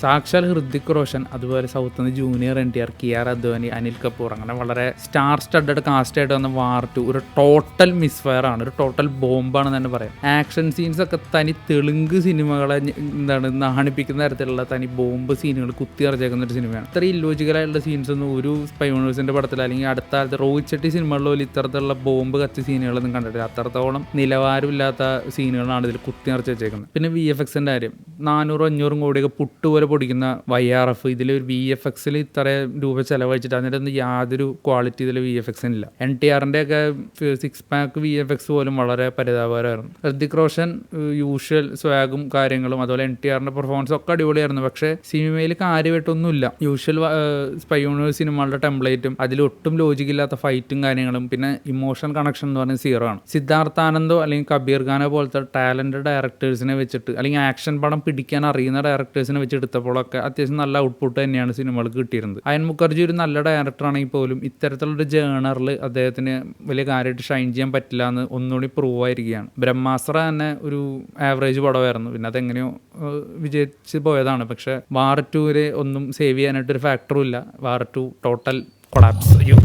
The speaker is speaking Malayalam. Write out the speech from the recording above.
സാക്ഷാൽ ഹൃദിക് റോഷൻ അതുപോലെ സൗത്ത് നിന്ന് junior N T R Kiara Advani Anil Kapoor അങ്ങനെ വളരെ സ്റ്റാർ സ്റ്റഡഡ് കാസ്റ്റ് ആയിട്ട് വന്ന വാർ ടു. ഒരു ടോട്ടൽ മിസ്ഫയർ ആണ്. ഒരു ടോട്ടൽ ബോംബാണ് തന്നെ പറയാം. ആക്ഷൻ സീൻസ് ഒക്കെ തനി തെലുങ്ക് സിനിമകളെ എന്താണ് നാണിപ്പിക്കുന്ന തരത്തിലുള്ള തനി ബോംബ് സീനുകൾ കുത്തിയറച്ചേക്കുന്ന ഒരു സിനിമയാണ്. ഇത്ര ഇല്ലോജിക്കലായിട്ടുള്ള സീൻസ് ഒന്നും ഒരു സ്പൈ യൂണിവേഴ്സിന്റെ പടത്തിൽ അല്ലെങ്കിൽ അടുത്ത കാലത്ത് റോഹിത് ചെട്ടി സിനിമകളിൽ പോലും ഇത്തരത്തിലുള്ള ബോംബ് കത്തി സീനുകളൊന്നും കണ്ടിട്ടില്ല. അത്രത്തോളം നിലവാരമില്ലാത്ത സീനുകളാണ് ഇതിൽ കുത്തി നിറച്ച് വെച്ചേക്കുന്നത്. പിന്നെ വി എഫ് എക്സിന്റെ കാര്യം. നാനൂറും അഞ്ഞൂറും കോടിയൊക്കെ പുട്ടുപോലെ പൊടിക്കുന്ന വൈ ആർ എഫ് ഇതിൽ ഒരു വി എഫ് എക്സിൽ ഇത്ര രൂപ ചെലവഴിച്ചിട്ട് അതിന്റെ യാതൊരു ക്വാളിറ്റി ഇതിൽ വി എഫ് എക്സിനില്ല എൻ ടി ആറിന്റെ ഒക്കെ six pack V F X പോലും വളരെ പരിതാപകരമായിരുന്നു. ഹൃദിക് റോഷൻ യൂഷ്വൽ സ്വാഗും കാര്യങ്ങളും അതുപോലെ എൻ ടി ആറിന്റെ പെർഫോമൻസ് ഒക്കെ അടിപൊളിയായിരുന്നു. പക്ഷേ സിനിമയിൽ കാര്യമായിട്ടൊന്നുമില്ല. യൂഷ്വൽ സ്പൈ യൂണിവേഴ്സ് സിനിമകളുടെ ടെംപ്ലേറ്റും അതിലൊട്ടും ലോജിക്കില്ലാത്ത ഫൈറ്റും കാര്യങ്ങളും പിന്നെ ഇമോഷണൽ കണക്ഷൻ എന്ന് പറയുന്നത് സീറോ ആണ്. സിദ്ധാർത്ഥ ആനന്ദോ അല്ലെങ്കിൽ കബീർ ഖാനോ പോലത്തെ ടാലന്റഡ് ഡയറക്ടേഴ്സിനെ വെച്ചിട്ട് അല്ലെങ്കിൽ ആക്ഷൻ പടം പിടിക്കാൻ അറിയുന്ന ഡയറക്ടേഴ്സിനെ വെച്ച് എടുത്തപ്പോഴൊക്കെ അത്യാവശ്യം നല്ല ഔട്ട്പുട്ട് തന്നെയാണ് സിനിമകൾക്ക് കിട്ടിയിരുന്നത്. അയൻ മുഖർജി ഒരു നല്ല ഡയറക്ടറാണെങ്കിൽ പോലും ഇത്തരത്തിലുള്ളൊരു ജേണറിൽ അദ്ദേഹത്തിന് വലിയ കാര്യമായിട്ട് ഷൈൻ ചെയ്യാൻ പറ്റില്ല എന്ന് ഒന്നുകൂടി പ്രൂവ് ആയിരിക്കുകയാണ്. ബ്രഹ്മാസ്ത്ര തന്നെ ഒരു ആവറേജ് പടമായിരുന്നു. പിന്നെ അതെങ്ങനെയോ വിജയിച്ച് പോയതാണ്. പക്ഷെ വാർ ടൂര് ഒന്നും സേവ് ചെയ്യാനായിട്ടൊരു ഫാക്ടറും ഇല്ല. വാർ ടു ടോട്ടൽ കൊളാപ്സ് അയ്യോ.